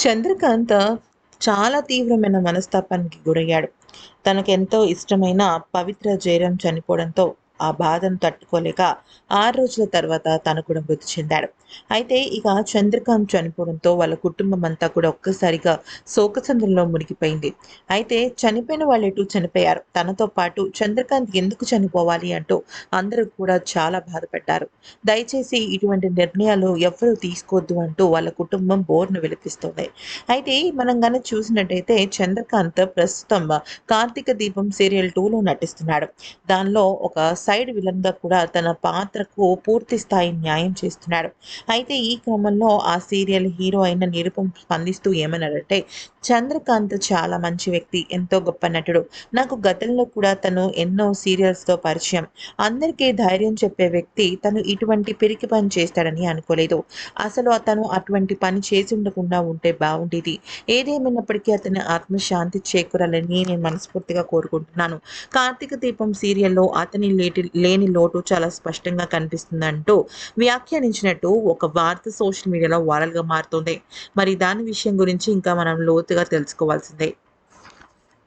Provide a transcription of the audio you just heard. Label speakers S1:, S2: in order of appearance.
S1: చంద్రకాంత చాలా తీవ్రమైన మనస్తాపానికి గురయ్యాడు. తనకెంతో ఇష్టమైన పవిత్ర జయరాం చనిపోవడంతో ఆ బాధను తట్టుకోలేక ఆరు రోజుల తర్వాత తను కూడా మృతి చెందాడు. అయితే ఇక చంద్రకాంత్ చనిపోవడంతో వాళ్ళ కుటుంబం అంతా కూడా ఒక్కసారిగా శోకచంద్రంలో మునిగిపోయింది. అయితే చనిపోయిన వాళ్ళు ఎటు చనిపోయారు. తనతో పాటు చంద్రకాంత్ ఎందుకు చనిపోవాలి అంటూ అందరూ కూడా చాలా బాధపడ్డారు. దయచేసి ఇటువంటి నిర్ణయాలు ఎవరు తీసుకోవద్దు అంటూ వాళ్ళ కుటుంబం బోర్ను విలపిస్తుంది అయితే మనం గనక చూసినట్టయితే చంద్రకాంత్ ప్రస్తుతం 'కార్తీక దీపం' సీరియల్ టూలో నటిస్తున్నాడు. దానిలో ఒక సైడ్ విలన్‌గా కూడా తన పాత్రకు పూర్తి స్థాయి న్యాయం చేస్తున్నాడు. అయితే ఈ క్రమంలో ఆ సీరియల్ హీరో అయిన నిరూపం స్పందిస్తూ ఏమన్నాడంటే చంద్రకాంత్ చాలా మంచి వ్యక్తి. ఎంతో గొప్ప నటుడు. నాకు గతంలో కూడా తను ఎన్నో సీరియల్స్‌తో పరిచయం. అందరికీ ధైర్యం చెప్పే వ్యక్తి తను ఇటువంటి పిరికి పని చేస్తాడని అనుకోలేదు. అసలు అతను అటువంటి పని చేసి ఉండకుండా ఉంటే బాగుండేది ఏదేమైనప్పటికీ అతని ఆత్మశాంతి చేకూరాలని నేను మనస్ఫూర్తిగా కోరుకుంటున్నాను. 'కార్తీక దీపం' సీరియల్‌లో అతని లేటి లేని లోటు చాలా స్పష్టంగా కనిపిస్తుందంటూ వ్యాఖ్యానించినట్టు ఒక వార్త సోషల్ మీడియాలో వైరల్‌గా మారుతుంది మరి దాని విషయం గురించి ఇంకా మనం లోతుగా తెలుసుకోవాల్సిందే.